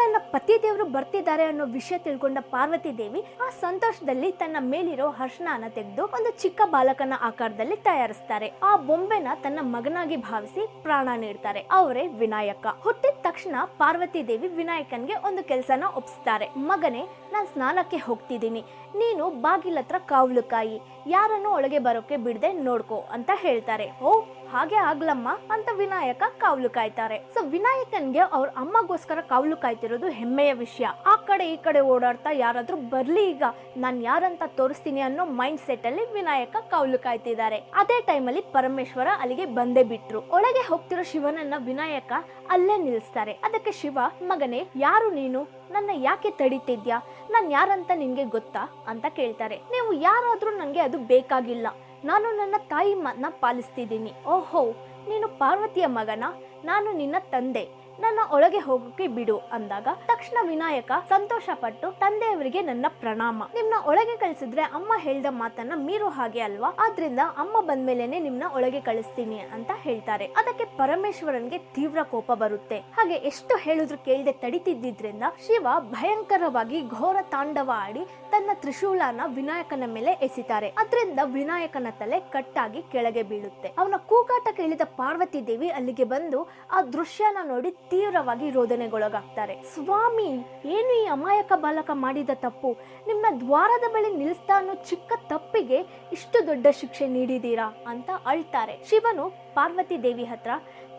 ತನ್ನ ಪತಿ ದೇವರು ಬರ್ತಿದ್ದಾರೆ ಅನ್ನೋ ವಿಷಯ ತಿಳ್ಕೊಂಡ ಪಾರ್ವತಿ ದೇವಿ ಆ ಸಂತೋಷದಲ್ಲಿ ತನ್ನ ಮೇಲಿರೋ ಹರ್ಷಣನ ತೆಗೆದು ಒಂದು ಚಿಕ್ಕ ಬಾಲಕನ ಆಕಾರದಲ್ಲಿ ತಯಾರಿಸ್ತಾರೆ. ಆ ಬೊಂಬೆನ ತನ್ನ ಮಗನಾಗಿ ಭಾವಿಸಿ ಪ್ರಾಣ ನೀಡ್ತಾರೆ. ಅವರೇ ವಿನಾಯಕ. ಹುಟ್ಟಿದ ತಕ್ಷಣ ಪಾರ್ವತಿ ದೇವಿ ವಿನಾಯಕನ್ಗೆ ಒಂದು ಕೆಲಸನ ಒಪ್ಪಿಸ್ತಾರೆ ಮಗನೇ, ನಾನು ಸ್ನಾನಕ್ಕೆ ಹೋಗ್ತಿದ್ದೀನಿ. ನೀನು ಬಾಗಿಲತ್ರ ಕಾವಲು ಕಾಯಿ. ಯಾರನ್ನು ಒಳಗೆ ಬರೋಕೆ ಬಿಡದೆ ನೋಡ್ಕೋ ಅಂತ ಹೇಳ್ತಾರೆ. ಓ, ಹಾಗೆ ಆಗ್ಲಮ್ಮ ಅಂತ ವಿನಾಯಕ ಕಾವಲು ಕಾಯ್ತಾರೆ. ಸೊ ವಿನಾಯಕನ್ಗೆ ಅವ್ರ ಅಮ್ಮಗೋಸ್ಕರ ಕಾವಲು ಕಾಯ್ತಿರೋದು ಹೆಮ್ಮೆಯ ವಿಷಯ. ಆ ಕಡೆ ಈ ಕಡೆ ಓಡಾಡ್ತಾ ಯಾರಾದರೂ ಬರಲಿ ಈಗ ನಾನು ಯಾರಂತ ತೋರಿಸ್ತೀನಿ ಅನ್ನೋ ಮೈಂಡ್ ಸೆಟ್ ಅಲ್ಲಿ ವಿನಾಯಕ ಕಾವಲು ಕಾಯ್ತಿದ್ದಾರೆ. ಅದೇ ಟೈಮಲ್ಲಿ ಪರಮೇಶ್ವರ ಅಲ್ಲಿಗೆ ಬಂದೇ ಬಿಟ್ರು. ಒಳಗೆ ಹೋಗ್ತಿರೋ ಶಿವನನ್ನ ವಿನಾಯಕ ಅಲ್ಲೇ ನಿಲ್ಲಿಸ್ತಾರೆ ಅದಕ್ಕೆ ಶಿವ, ಮಗನೇ, ಯಾರು ನೀನು? ನನ್ನ ಯಾಕೆ ತಡಿತಿದ್ಯಾ? ನಾನು ಯಾರಂತ ನಿನ್ಗೆ ಗೊತ್ತಾ? ಅಂತ ಕೇಳ್ತಾರೆ. ನೀವು ಯಾರಾದ್ರೂ ನನಗೆ ಅದು ಬೇಕಾಗಿಲ್ಲ. ನಾನು ನನ್ನ ತಾಯಿ ಮನ ಪಾಲಿಸ್ತಿದ್ದೀನಿ. ಓಹೋ, ನೀನು ಪಾರ್ವತಿಯ ಮಗನ? ನಾನು ನಿನ್ನ ತಂದೆ. ನನ್ನ ಒಳಗೆ ಹೋಗೋಕೆ ಬಿಡು ಅಂದಾಗ ತಕ್ಷಣ ವಿನಾಯಕ ಸಂತೋಷ ಪಟ್ಟು ತಂದೆಯವರಿಗೆ ನನ್ನ ಪ್ರಣಾಮ. ನಿಮ್ನ ಒಳಗೆ ಕಳಿಸಿದ್ರೆ ಅಮ್ಮ ಹೇಳಿದ ಮಾತನ್ನ ಮೀರೋ ಹಾಗೆ ಅಲ್ವಾ? ಆದ್ರಿಂದ ಅಮ್ಮ ಬಂದ್ಮೇಲೆನೆ ನಿಮ್ನ ಒಳಗೆ ಕಳಿಸ್ತೀನಿ ಅಂತ ಹೇಳ್ತಾರೆ. ಅದಕ್ಕೆ ಪರಮೇಶ್ವರನ್ಗೆ ತೀವ್ರ ಕೋಪ ಬರುತ್ತೆ. ಹಾಗೆ ಎಷ್ಟು ಹೇಳಿದ್ರು ಕೇಳದೆ ತಡಿತಿದ್ದಿದ್ರಿಂದ ಶಿವ ಭಯಂಕರವಾಗಿ ಘೋರ ತಾಂಡವ ಆಡಿ ತನ್ನ ತ್ರಿಶೂಲನ ವಿನಾಯಕನ ಮೇಲೆ ಎಸಿತಾರೆ. ಅದರಿಂದ ವಿನಾಯಕನ ತಲೆ ಕಟ್ಟಾಗಿ ಕೆಳಗೆ ಬೀಳುತ್ತೆ. ಅವನ ಕೂಗಾಟ ಕೇಳಿದ ಪಾರ್ವತಿ ದೇವಿ ಅಲ್ಲಿಗೆ ಬಂದು ಆ ದೃಶ್ಯನ ನೋಡಿ ತೀವ್ರವಾಗಿ ರೋದನೆಗೊಳಗಾಗ್ತಾರೆ. ಸ್ವಾಮಿ, ಏನು ಈ ಅಮಾಯಕ ಬಾಲಕ ಮಾಡಿದ ತಪ್ಪು? ನಿಮ್ಮ ದ್ವಾರದ ಬಳಿ ನಿಲ್ಲಿಸ್ತಾ ಅನ್ನೋ ಚಿಕ್ಕ ತಪ್ಪಿಗೆ ಇಷ್ಟು ದೊಡ್ಡ ಶಿಕ್ಷೆ ನೀಡಿದೀರಾ? ಅಂತ ಅಳ್ತಾರೆ. ಶಿವನು ಪಾರ್ವತಿ ದೇವಿ ಹತ್ರ,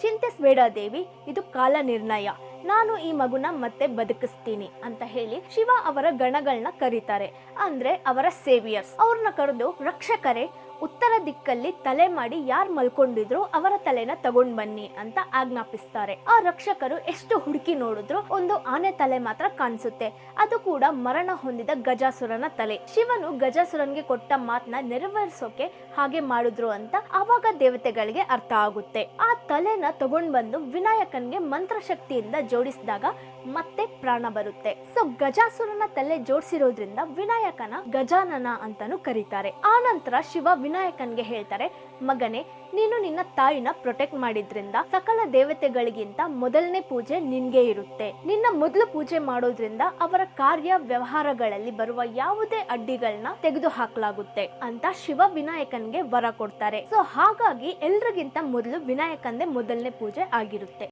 ಚಿಂತಿಸ್ಬೇಡ ದೇವಿ, ಇದು ಕಾಲ ನಿರ್ಣಯ. ನಾನು ಈ ಮಗುನ ಮತ್ತೆ ಬದುಕಿಸ್ತೀನಿ ಅಂತ ಹೇಳಿ ಶಿವ ಅವರ ಗಣಗಳನ್ನ ಕರೀತಾರೆ. ಅಂದ್ರೆ ಅವರ ಸೇವಿಯರ್ಸ್. ಅವ್ರನ್ನ ಕರೆದು ರಕ್ಷಕರೇ ಉತ್ತರ ದಿಕ್ಕಲ್ಲಿ ತಲೆ ಮಾಡಿ ಯಾರು ಮಲ್ಕೊಂಡಿದ್ರು ಅವರ ತಲೆನ ತಗೊಂಡ್ ಬನ್ನಿ ಅಂತ ಆಜ್ಞಾಪಿಸ್ತಾರೆ. ಆ ರಕ್ಷಕರು ಎಷ್ಟು ಹುಡುಕಿ ನೋಡಿದ್ರು ಒಂದು ಆನೆ ತಲೆ ಮಾತ್ರ ಕಾಣಿಸುತ್ತೆ. ಅದು ಕೂಡ ಮರಣ ಹೊಂದಿದ ಗಜಾಸುರನ ತಲೆ. ಶಿವನು ಗಜಾಸುರನ್ಗೆ ಕೊಟ್ಟ ಮಾತನ್ನ ನೆರವೇರಿಸೋಕೆ ಹಾಗೆ ಮಾಡಿದ್ರು ಅಂತ ಆವಾಗ ದೇವತೆಗಳಿಗೆ ಅರ್ಥ ಆಗುತ್ತೆ. ಆ ತಲೆನ ತಗೊಂಡ್ ಬಂದು ವಿನಾಯಕನ್ಗೆ ಮಂತ್ರಶಕ್ತಿಯಿಂದ ಜೋಡಿಸಿದಾಗ ಮತ್ತೆ ಪ್ರಾಣ ಬರುತ್ತೆ. ಸೊ ಗಜಾಸುರನ ತಲೆ ಜೋಡಿಸಿರೋದ್ರಿಂದ ವಿನಾಯಕನ ಗಜಾನನ ಅಂತಾನು ಕರೀತಾರೆ. ಆ ನಂತರ ಶಿವ ವಿನಾಯಕನ್ಗೆ ಹೇಳ್ತಾರೆ, ಮಗನೇ, ನೀನು ನಿನ್ನ ತಾಯಿನ ಪ್ರೊಟೆಕ್ಟ್ ಮಾಡಿದ್ರಿಂದ ಸಕಲ ದೇವತೆಗಳಿಗಿಂತ ಮೊದಲನೇ ಪೂಜೆ ನಿನ್ಗೆ ಇರುತ್ತೆ. ನಿನ್ನ ಮೊದಲು ಪೂಜೆ ಮಾಡೋದ್ರಿಂದ ಅವರ ಕಾರ್ಯ ವ್ಯವಹಾರಗಳಲ್ಲಿ ಬರುವ ಯಾವುದೇ ಅಡ್ಡಿಗಳನ್ನ ತೆಗೆದು ಹಾಕಲಾಗುತ್ತೆ ಅಂತ ಶಿವ ವಿನಾಯಕನ್ಗೆ ವರ ಕೊಡ್ತಾರೆ. ಸೊ ಹಾಗಾಗಿ ಎಲ್ರಿಗಿಂತ ಮೊದಲು ವಿನಾಯಕಂದೇ ಮೊದಲನೇ ಪೂಜೆ ಆಗಿರುತ್ತೆ.